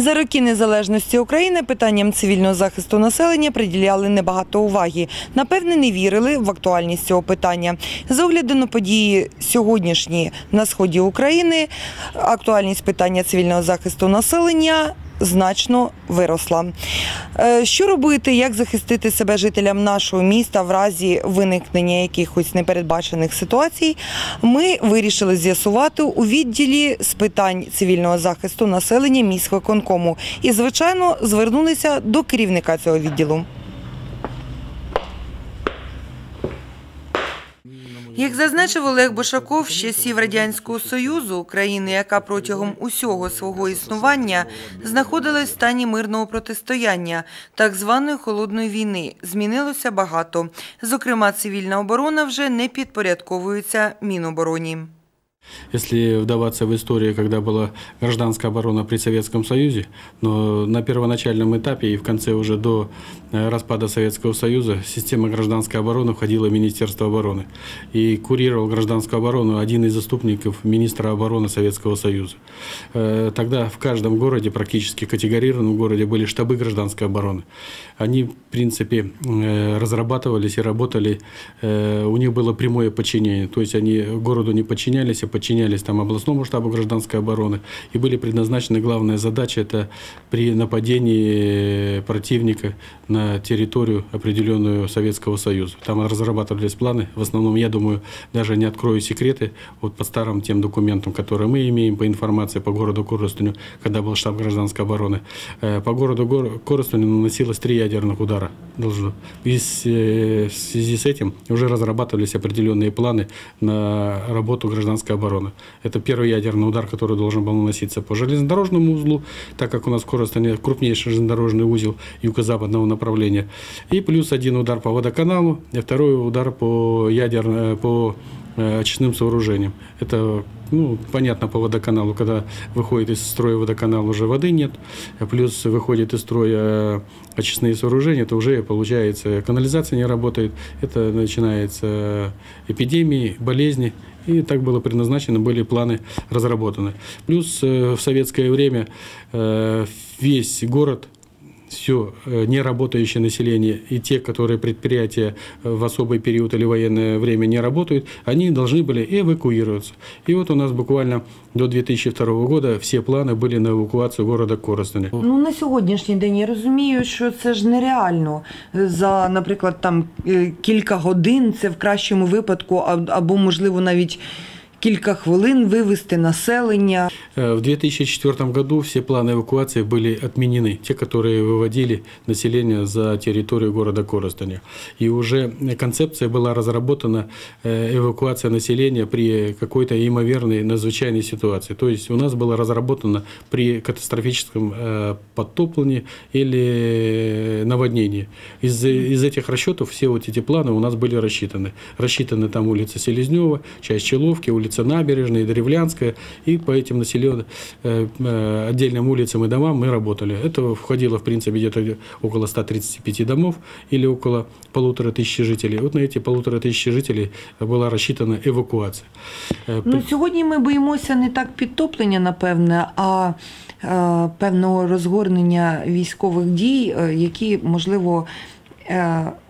За роки незалежності України питанням цивільного захисту населення приділяли небагато уваги. Напевне, не вірили в актуальність цього питання. З огляду на події сьогоднішні на сході України, актуальність питання цивільного захисту населення значно виросла. Е, Що робити, як захистити себе жителям нашого міста в разі виникнення якихось непередбачених ситуацій, ми вирішили з'ясувати у відділі з питань цивільного захисту населення міського конкому і, звичайно, звернулися до керівника цього відділу. Як зазначив Олег Бошаков, з часів Радянського Союзу, країни, яка протягом усього свого існування знаходилась в стані мирного протистояння, так званої холодної війни, змінилося багато. Зокрема, цивільна оборона вже не підпорядковується Мінобороні. Если вдаваться в историю, когда была гражданская оборона при Советском Союзе, но на первоначальном этапе и в конце уже до э, распада Советского Союза система гражданской обороны входила в Министерство обороны. И курировал гражданскую оборону один из заступников министра обороны Советского Союза. Э, Тогда в каждом городе, практически категорированном городе, были штабы гражданской обороны. Они, в принципе, э, разрабатывались и работали, у них было прямое подчинение, то есть они городу не подчинялись, а подчинялись там областному штабу гражданской обороны и были предназначены, главная задача это при нападении противника на территорию определенную Советского Союза. Там разрабатывались планы, в основном, я думаю, даже не открою секреты, вот по старым тем документам, которые мы имеем по информации по городу Коростеню, когда был штаб гражданской обороны, э, по городу Гор- Коростеню наносилось три ядерных удара. Должно. И э, в связи с этим уже разрабатывались определенные планы на работу гражданской обороны. Это первый ядерный удар, который должен был наноситься по железнодорожному узлу, так как у нас в Коростене крупнейший железнодорожный узел юго-западного направления. И плюс один удар по водоканалу, и второй удар по ядерному, по э, очистным сооружениям. Это, ну, понятно, по водоканалу, когда выходит из строя водоканал, уже воды нет, плюс выходит из строя э, очистные сооружения, то уже, получается, канализация не работает, это начинается эпидемии, болезни, и так было предназначено, были планы разработаны. Плюс э, в советское время э, весь город все неработающее население и те, которые предприятия э, в особый период или военное время не работают, они должны были эвакуироваться. И вот у нас буквально до 2002 года все планы были на эвакуацию города Коростеня. Ну на сьогоднішній день я розумію, що це ж нереально за, наприклад, там е, кілька годин, це в кращому випадку, а- або можливо навіть Кілька хвилин вивести населення. В 2004 году все планы эвакуации были отменены, те, которые выводили население за территорию города Коростеня. И уже концепция была разработана эвакуация населения при какой-то имоверной надзвычайной ситуации. То есть у нас было разработано при катастрофическом подтоплении или наводнении. Из, из этих расчетов все вот эти планы у нас были рассчитаны. Рассчитаны там улица Селезнева, часть Человки, улица Набережная, Древлянская. И по этим населенным э, э, отдельным улицам и домам мы работали. Это входило, в принципе, где-то около 135 домов или около полутора тысячи жителей. Вот на эти полутора тысячи жителей была рассчитана эвакуация. Э, Ну сьогодні ми боїмося не так підтоплення, напевне, а е, певного розгорнення військових дій, е, які можливо.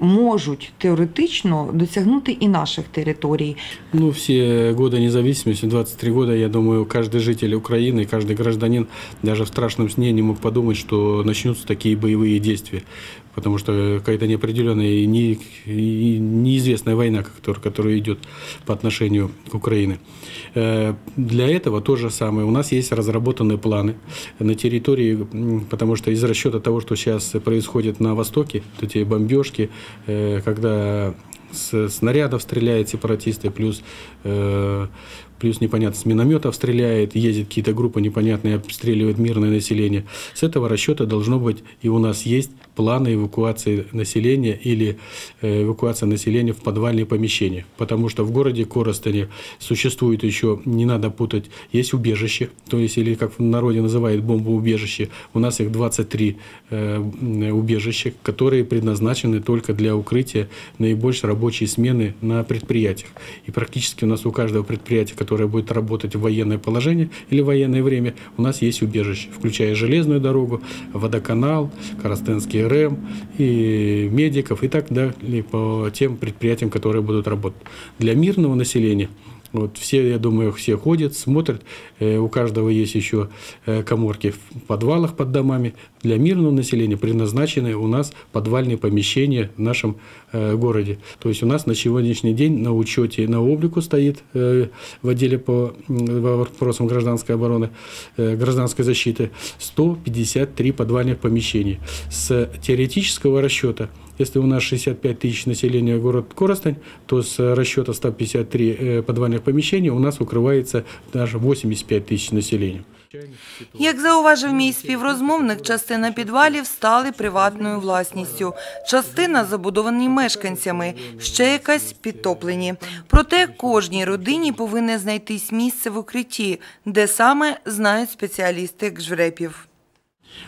Можуть теоретично досягнути і наших територій. Ну, все годы независимости, 23 года, я думаю, каждый житель Украины, каждый гражданин даже в страшном сне не мог подумать, что начнутся такие боевые действия. Потому что какая-то неопределенная и, не, неизвестная война, которая, которая идет по отношению к Украине. Э, Для этого то же самое. У нас есть разработанные планы на территории, потому что из расчета того, что сейчас происходит на Востоке, вот эти бомбежки, э, когда с снарядов стреляют сепаратисты, плюс э, плюс непонятно, с минометов стреляет, ездит какие-то группы непонятные, обстреливают мирное население. С этого расчета должно быть, и у нас есть планы эвакуации населения или э, эвакуация населения в подвальные помещения. Потому что в городе Коростане существует еще, не надо путать, есть убежище, то есть, или как в народе называют бомбоубежище. У нас их 23 э, убежища, которые предназначены только для укрытия наибольшей рабочей смены на предприятиях. И практически у нас у каждого предприятия, которое будет работать в военное положение или военное время, у нас есть убежище, включая железную дорогу, водоканал, Коростенский РЭМ и медиков и так далее по тем предприятиям, которые будут работать. Для мирного населения вот все, я думаю, все ходят, смотрят. Э, у каждого есть еще э, коморки в подвалах под домами. Для мирного населения предназначены у нас подвальные помещения в нашем э, городе. То есть у нас на сегодняшний день на учете, на облику стоит в отделе по вопросам гражданской обороны, гражданской защиты 153 подвальных помещений. С теоретического расчета если у нас 65 тысяч населения город Коростань, то с расчета 153 подвальных помещений у нас укрывается даже 85 тисяч населення. Як зауважив мій співрозмовник, частина підвалів стали приватною власністю, частина забудовані мешканцями, ще якась підтоплені. Проте кожній родині повинне знайтись місце в укритті, де саме знають спеціалісти ГЖРЕПів.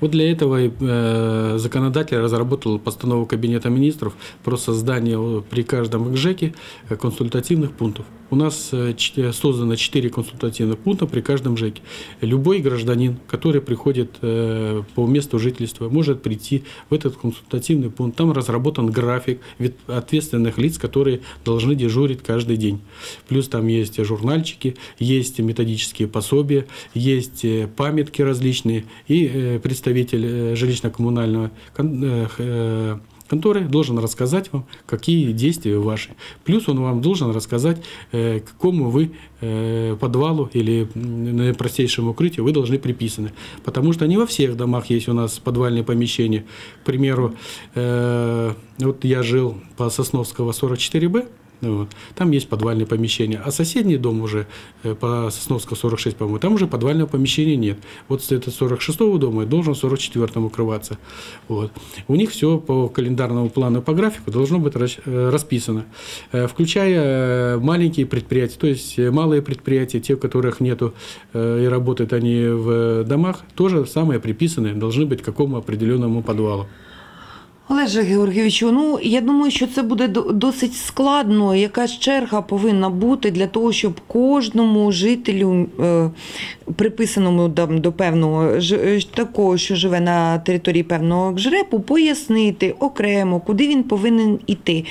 Вот для этого э, законодатель разработал постанову Кабинета министров про создание при каждом ГЖЭКе э, консультативных пунктов. У нас э, создано 4 консультативных пункта при каждом ЖЭКе. Любой гражданин, который приходит по месту жительства, может прийти в этот консультативный пункт. Там разработан график ответственных лиц, которые должны дежурить каждый день. Плюс там есть журнальчики, есть методические пособия, есть памятки различные и представитель э, жилищно-коммунального э, э, конторы должен рассказать вам, какие действия ваши. Плюс он вам должен рассказать, к какому вы подвалу или простейшему укрытию вы должны приписаны. Потому что не во всех домах есть у нас подвальные помещения. К примеру, вот я жил по Сосновского 44Б, вот. Там есть подвальное помещение. А соседний дом уже э, по Сосновскому 46, по-моему, там уже подвального помещения нет. Вот с этого 46-го дома должен 44-м укрываться. Вот. У них все по календарному плану, по графику должно быть э, расписано. Э, включая маленькие предприятия, то есть малые предприятия, те, у которых нету и работают они в домах, тоже самое приписаны, должны быть к какому определенному подвалу. Олеже Георгійовичу, ну я думаю, що це буде досить складно. Якась черга повинна бути для того, щоб кожному жителю, е, приписаному там, до певного ж, такого, що живе на території певного жрепу, пояснити окремо, куди він повинен іти.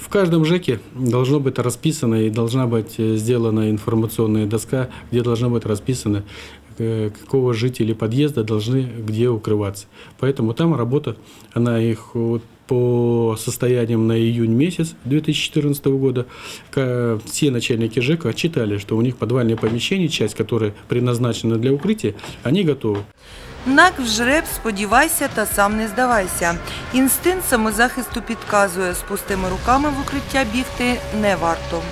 В каждом ЖЭКе должно быть расписано и должна быть сделана информационная доска, где должно быть расписано Э, какого жители подъезда должны где укрываться. Поэтому там работа, она их вот по состояниям на июнь месяц 2014 года все начальники ЖЭКа отчитали, что у них подвальные помещения, часть которая предназначена для укрытия, они готовы. НАК в жреб сподівайся та сам не здавайся. Інстинкт самозахисту підказує, з пустими руками в укриття бігти не варто.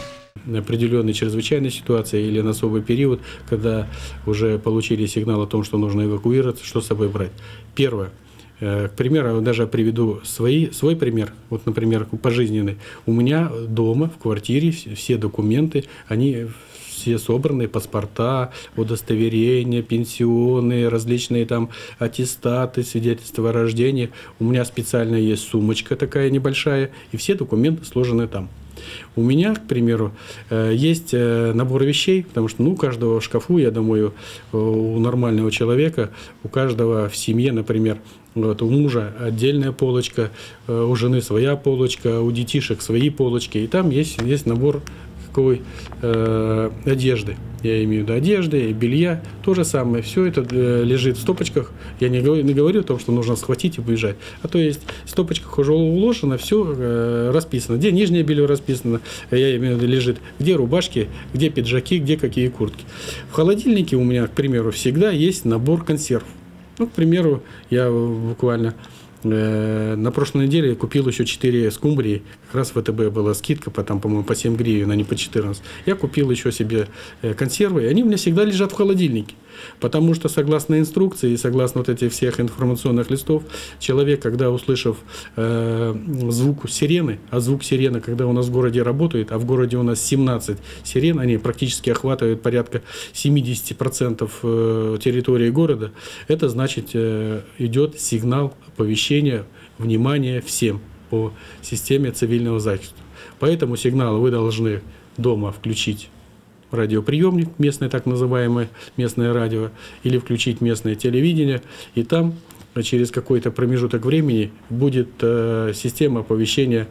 определенной чрезвычайной ситуации или на особый период, когда уже получили сигнал о том, что нужно эвакуироваться, что с собой брать. Первое. Э, к примеру, даже приведу свои, свой пример. Вот, например, пожизненный. У меня дома, в квартире, все документы, они все собраны, паспорта, удостоверения, пенсионные, различные там аттестаты, свидетельства о рождении. У меня специально есть сумочка такая небольшая, и все документы сложены там. У меня, к примеру, э, есть э, набор вещей, потому что ну, у каждого в шкафу, я думаю, у нормального человека, у каждого в семье, например, вот, у мужа отдельная полочка, э, у жены своя полочка, у детишек свои полочки. И там есть, есть набор такой э, одежды. Я имею в виду одежды, белья. То же самое. Все это э, лежит в стопочках. Я не говорю, не говорю о том, что нужно схватить и бежать. А то есть в стопочках уже уложено, все э, расписано. Где нижнее белье расписано, я имею в виду, лежит. Где рубашки, где пиджаки, где какие куртки. В холодильнике у меня, к примеру, всегда есть набор консерв. Ну, к примеру, я буквально Э, На прошлой неделе я купил еще 4 скумбрии. Как раз в ВТБ была скидка, по, там, по-моему, по 7 гривен, а не по 14. Я купил еще себе э, консервы, и они у меня всегда лежат в холодильнике. Потому что, согласно инструкции и согласно вот этих всех информационных листов, человек, когда услышав э, звук сирены, а звук сирены, когда у нас в городе работает, а в городе у нас 17 сирен, они практически охватывают порядка 70% э, территории города, это значит э, идет сигнал оповещения, внимания всем по системе цивильного захиста. Поэтому сигнал вы должны дома включить радиоприемник, местное так называемое местное радио, или включить местное телевидение, и там через какой-то промежуток времени будет э, система оповещения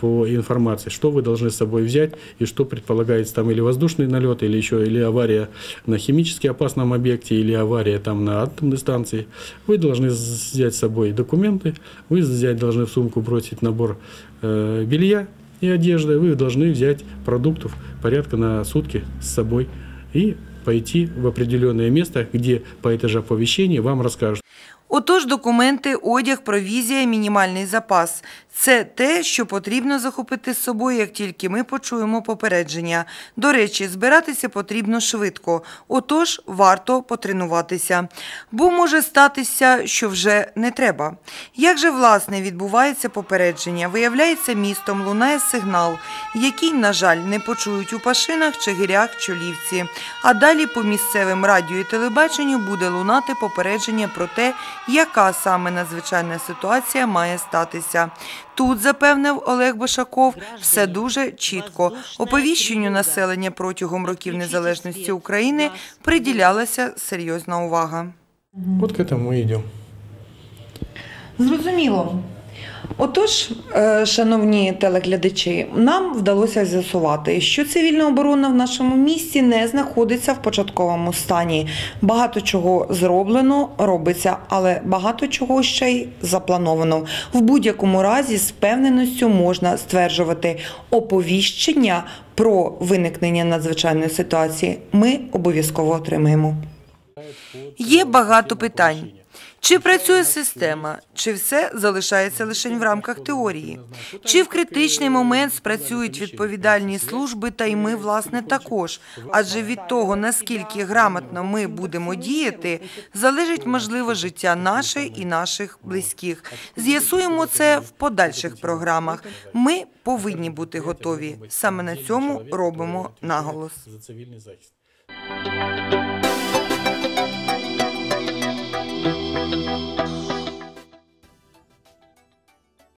по информации, что вы должны с собой взять и что предполагается там или воздушный налет, или еще или авария на химически опасном объекте, или авария там на атомной станции. Вы должны взять с собой документы, вы взять должны в сумку бросить набор э, белья и одежды, вы должны взять продуктов порядка на сутки с собой и пойти в определенное место, где по этой же оповещению вам расскажут. Отож, документи, одяг, провізія, мінімальний запас це те, що потрібно захопити з собою, як тільки ми почуємо попередження. До речі, збиратися потрібно швидко, отож варто потренуватися. Бо може статися, що вже не треба. Як же власне відбувається попередження? Виявляється, містом лунає сигнал, який, на жаль, не почують у Пашинах, Чигирях, Чолівці. А далі по місцевим радіо і телебаченню буде лунати попередження про те, яка саме надзвичайна ситуація має статися. Тут, запевнив Олег Башаков, все дуже чітко. Оповіщенню населення протягом років незалежності України приділялася серйозна увага. От к этому идем. Зрозуміло. Отож, е, шановні телеглядачі, нам вдалося з'ясувати, що цивільна оборона в нашому місті не знаходиться в початковому стані. Багато чого зроблено, робиться, але багато чого ще й заплановано. В будь-якому разі з впевненістю можна стверджувати оповіщення про виникнення надзвичайної ситуації. Ми обов'язково отримаємо. Є багато питань. Чи працює система, чи все залишається лише в рамках теорії? Чи в критичний момент спрацюють відповідальні служби, та й ми, власне, також? Адже від того, наскільки грамотно ми будемо діяти, залежить можливо життя наше і наших близьких. З'ясуємо це в подальших програмах. Ми повинні бути готові. Саме на цьому робимо наголос.